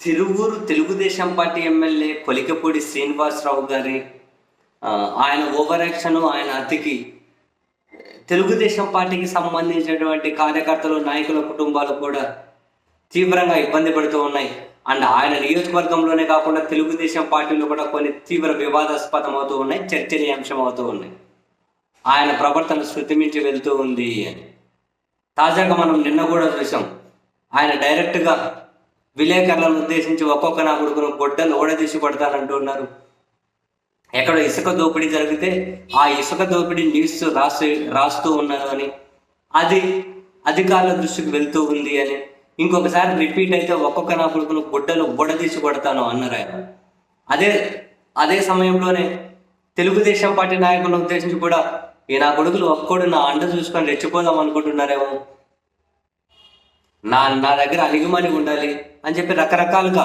Tiruvuru Telugu Desam party MLA Kolikapudi Srinivasarao గారి ఆయన overaction ఆయన అతికి తెలుగుదేశం పార్టీకి సంబంధించినటువంటి కార్యకర్తలు నాయకుల కుటుంబాలు కూడా తీవ్రంగా ఇబ్బంది పడుతూ ఉన్నాయి. అండ్ ఆయన నియోజకవర్గంలోనే కాకుండా తెలుగుదేశం పార్టీలో కూడా కొన్ని తీవ్ర వివాదాస్పదం అవుతూ ఉన్నాయి చర్చనీయాంశం అవుతూ ఉన్నాయి. ఆయన ప్రవర్తన శృతిమించి వెళ్తూ ఉంది అని. తాజాగా మనం నిన్న కూడా చూసాం. ఆయన డైరెక్ట్గా విలేకరులను ఉద్దేశించి ఒక్కొక్క నా కొడుకును గొడ్డలు ఓడదీసి కొడతానంటున్నారు. ఎక్కడ ఇసుక దోపిడీ జరిగితే ఆ ఇసుక దోపిడీ న్యూస్ రాసి రాస్తూ ఉన్నారు అని. అది అధికారుల దృష్టికి వెళ్తూ ఉంది అని. ఇంకొకసారి రిపీట్ అయితే ఒక్కొక్క నా కొడుకును గుడ్డలు బుడదీసి కొడతాను అన్నారు ఆయన. అదే అదే సమయంలోనే తెలుగుదేశం పార్టీ నాయకులను ఉద్దేశించి కూడా ఈ నా కొడుకులు ఒక్కడు నా అండ చూసుకొని రెచ్చిపోదాం అనుకుంటున్నారేమో. నా నా దగ్గర అలిగిమని ఉండాలి అని చెప్పి రకరకాలుగా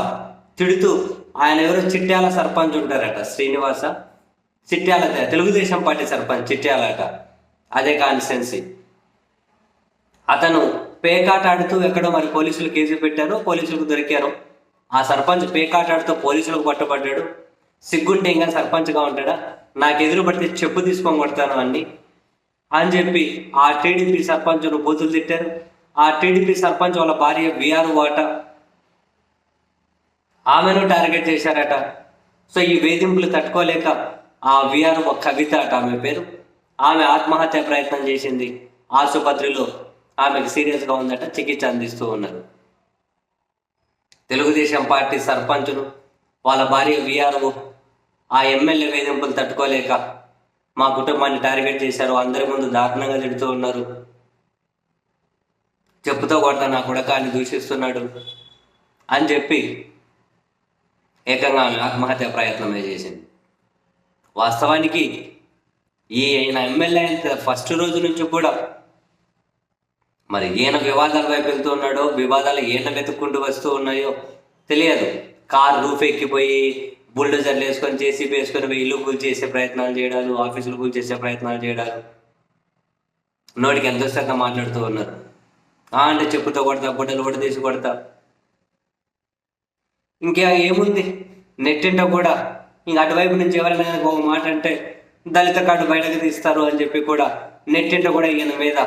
తిడుతూ ఆయన ఎవరో చిట్యాల సర్పంచ్ ఉంటారట శ్రీనివాస. చిట్యాల తెలుగుదేశం పార్టీ సర్పంచ్ చిట్యాలట అదే కాన్స్టెన్సీ. అతను పేకాట ఆడుతూ ఎక్కడో మరి పోలీసులు కేసు పెట్టారు పోలీసులకు దొరికారు. ఆ సర్పంచ్ పేకాట ఆడుతూ పోలీసులకు పట్టుబడ్డాడు. సిగ్గుంటే ఇంకా సర్పంచ్గా ఉంటాడా? నాకు ఎదురు పడితే చెప్పు తీసుకొని కొడతాను అన్ని. అని చెప్పి ఆ టీడీపీ సర్పంచ్ను బూతులు తిట్టారు. ఆ టీడీపీ సర్పంచ్ వాళ్ళ భార్య విఆర్ వాట. ఆమెను టార్గెట్ చేశారట. సో ఈ వేధింపులు తట్టుకోలేక ఆ విఆర్ కవిత అట ఆమె పేరు. ఆమె ఆత్మహత్య ప్రయత్నం చేసింది. ఆసుపత్రిలో ఆమెకు సీరియస్గా ఉందట చికిత్స అందిస్తూ ఉన్నారు తెలుగుదేశం పార్టీ సర్పంచ్ను వాళ్ళ భార్య విఆర్ఓ ఆ ఎమ్మెల్యే వేధింపులు తట్టుకోలేక మా కుటుంబాన్ని టార్గెట్ చేశారు. అందరి ముందు దారుణంగా తిడుతూ ఉన్నారు. చెప్పుతో కొడతా నా కొడకాన్ని దూషిస్తున్నాడు అని చెప్పి ఏకంగా ఆమె ఆత్మహత్య ప్రయత్నమే చేసింది. వాస్తవానికి ఈ ఆయన ఎమ్మెల్యే అయిన ఫస్ట్ రోజు నుంచి కూడా మరి ఈయన వివాదాల వైపు వెళ్తూ ఉన్నాడో వివాదాలు ఈయన వెతుక్కుంటూ వస్తూ ఉన్నాయో తెలియదు. కార్ రూఫ్ ఎక్కిపోయి బుల్డోజర్లు వేసుకొని జేసీబీ వేసుకొని ఇల్లు కూల్ చేసే ప్రయత్నాలు చేయడాలు ఆఫీసులు కూల్ చేసే ప్రయత్నాలు చేయడాలు. నోటికి ఎంత వస్తే మాట్లాడుతూ ఉన్నారు. అంటే చెప్పుతో కొడతా గుడ్డలు కూడా తీసి కొడతా. ఇంకా ఏముంది? నెట్టింట కూడా. ఇంక అటువైపు నుంచి ఎవరైనా ఒక మాట అంటే దళిత కార్డు బయటకు తీస్తారు అని చెప్పి కూడా నెట్టింట కూడా ఈయన మీద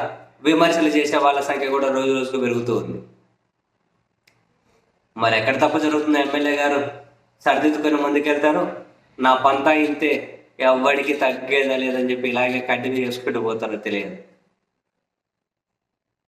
విమర్శలు చేసే వాళ్ళ సంఖ్య కూడా రోజు రోజుకు పెరుగుతూ ఉంది. మరి ఎక్కడ తప్పు జరుగుతుంది ఎమ్మెల్యే గారు? సర్దిద్దుకొని ముందుకెళ్తారు. నా పంతా ఇంతే. ఎవ్వడికి తగ్గేదా లేదని చెప్పి ఇలాగే కంటిన్యూ చేసుకుంటూ పోతారో తెలియదు.